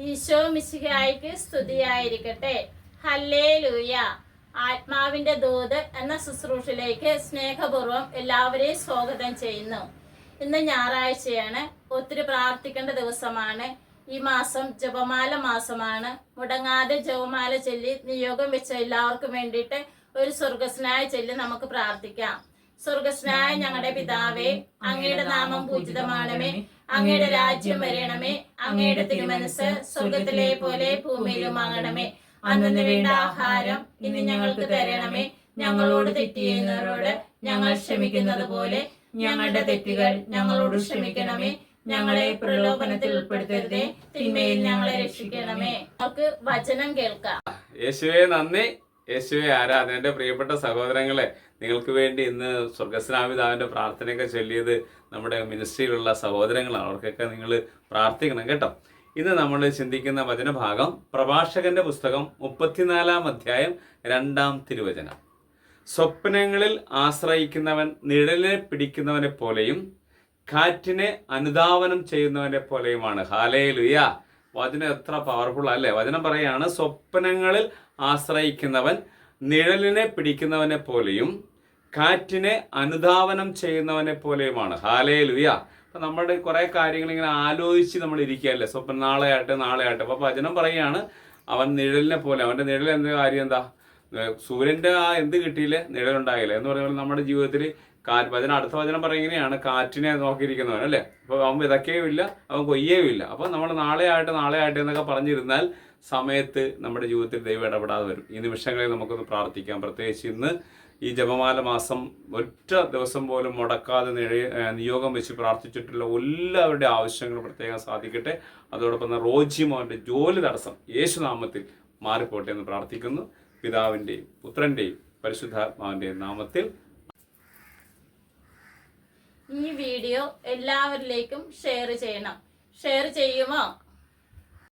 ഈശോ മിശിഹായിക്ക് സ്തുതിയായിരിക്കട്ടെ. ഹല്ലേ ലൂയ ആത്മാവിന്റെ ദൂത് എന്ന ശുശ്രൂഷയിലേക്ക് സ്നേഹപൂർവം എല്ലാവരെയും സ്വാഗതം ചെയ്യുന്നു. ഇന്ന് ഞായറാഴ്ചയാണ്. ഒത്തിരി പ്രാർത്ഥിക്കേണ്ട ദിവസമാണ്. ഈ മാസം ജപമാല മാസമാണ്. മുടങ്ങാതെ ജപമാല ചൊല്ലി നിയോഗം വെച്ച എല്ലാവർക്കും വേണ്ടിയിട്ട് ഒരു സ്വർഗസ്നായ ചൊല്ലി നമുക്ക് പ്രാർത്ഥിക്കാം. സ്വർഗസ്നായ ഞങ്ങളുടെ പിതാവേ അങ്ങയുടെ നാമം പൂജിതമാണമേ അങ്ങയുടെ രാജ്യം വരണമേ അങ്ങയുടെ തിരുമനസ് സ്വർഗത്തിലെ പോലെ ഭൂമിയിലും ആകണമേ. അന്നു വേണ്ട ആഹാരം ഇന്ന് ഞങ്ങൾക്ക് തരണമേ. ഞങ്ങളോട് തെറ്റ് ചെയ്യുന്നവരോട് ഞങ്ങൾ ക്ഷമിക്കുന്നത് പോലെ ഞങ്ങളുടെ തെറ്റുകൾ ഞങ്ങളോട് ക്ഷമിക്കണമേ. ഞങ്ങളെ പ്രലോഭനത്തിൽ ഉൾപ്പെടുത്തരുതേ. തിന്മയിൽ ഞങ്ങളെ രക്ഷിക്കണമേ. നമുക്ക് വചനം കേൾക്കാം. യേശുവേ നന്ദി. യേശുവെ ആരാധന എന്റെ പ്രിയപ്പെട്ട സഹോദരങ്ങളെ നിങ്ങൾക്ക് വേണ്ടി ഇന്ന് സ്വർഗസ്നാമിതാവിന്റെ പ്രാർത്ഥനയൊക്കെ ചൊല്ലിയത് നമ്മുടെ മിനിസ്ട്രിയിലുള്ള സഹോദരങ്ങളാണ്. അവർക്കൊക്കെ നിങ്ങൾ പ്രാർത്ഥിക്കണം കേട്ടോ. ഇന്ന് നമ്മൾ ചിന്തിക്കുന്ന വചനഭാഗം പ്രഭാഷകന്റെ പുസ്തകം മുപ്പത്തിനാലാം അധ്യായം രണ്ടാം തിരുവചനം. സ്വപ്നങ്ങളിൽ ആശ്രയിക്കുന്നവൻ നിഴലിനെ പിടിക്കുന്നവനെ പോലെയും കാറ്റിനെ അനുധാവനം ചെയ്യുന്നവനെ പോലെയുമാണ്. ഹാലേ ലുയ വചനം എത്ര പവർഫുൾ അല്ലേ? വചനം പറയാണ് സ്വപ്നങ്ങളിൽ ആശ്രയിക്കുന്നവൻ നിഴലിനെ പിടിക്കുന്നവനെ പോലെയും കാറ്റിനെ അനുധാവനം ചെയ്യുന്നവനെ പോലെയുമാണ്. ഹാലേ ലുയ അപ്പൊ നമ്മുടെ കുറെ കാര്യങ്ങൾ ഇങ്ങനെ ആലോചിച്ച് നമ്മൾ ഇരിക്കുകയല്ലേ? സ്വപ്നം നാളെ ആട്ടെ നാളെ ആട്ടെ അപ്പൊ വചനം പറയാണ് അവൻ നിഴലിനെ പോലെ അവന്റെ നിഴൽ എന്ന കാര്യം എന്താ? സൂര്യന്റെ ആ എന്ത് കിട്ടിയില്ല? നിഴലുണ്ടായില്ല? എന്ന് പറയുമ്പോൾ നമ്മുടെ ജീവിതത്തിൽ കാറ്റ് വചനം അടുത്ത വചനം പറയുകയാണ് കാറ്റിനെ നോക്കിയിരിക്കുന്നവൻ അല്ലേ? അപ്പോൾ അവൻ വിതക്കുകയും ഇല്ല അവൻ കൊയ്യുകയും ഇല്ല. അപ്പോൾ നമ്മൾ നാളെ ആയിട്ട് നാളെ ആയിട്ട് എന്നൊക്കെ പറഞ്ഞിരുന്നാൽ സമയത്ത് നമ്മുടെ ജീവിതത്തിൽ ദൈവം ഇടപെടാതെ വരും. ഈ നിമിഷങ്ങളിൽ നമുക്കൊന്ന് പ്രാർത്ഥിക്കാം. പ്രത്യേകിച്ച് ഇന്ന് ഈ ജപമാല മാസം ഒറ്റ ദിവസം പോലും മുടക്കാതെ നിയോഗം വെച്ച് പ്രാർത്ഥിച്ചിട്ടുള്ള എല്ലാവരുടെ ആവശ്യങ്ങൾ പ്രത്യേകം സാധിക്കട്ടെ. അതോടൊപ്പം തന്നെ റോജിമോന്റെ ജോലി തടസ്സം യേശുനാമത്തിൽ മാറിപ്പോട്ടെ എന്ന് പ്രാർത്ഥിക്കുന്നു. പിതാവിന്റെയും പുത്രന്റെയും പരിശുദ്ധാത്മാവിന്റെയും നാമത്തിൽ ഈ വീഡിയോ എല്ലാവരിലേക്കും ഷെയർ ചെയ്യണം. ഷെയർ ചെയ്യുമോ?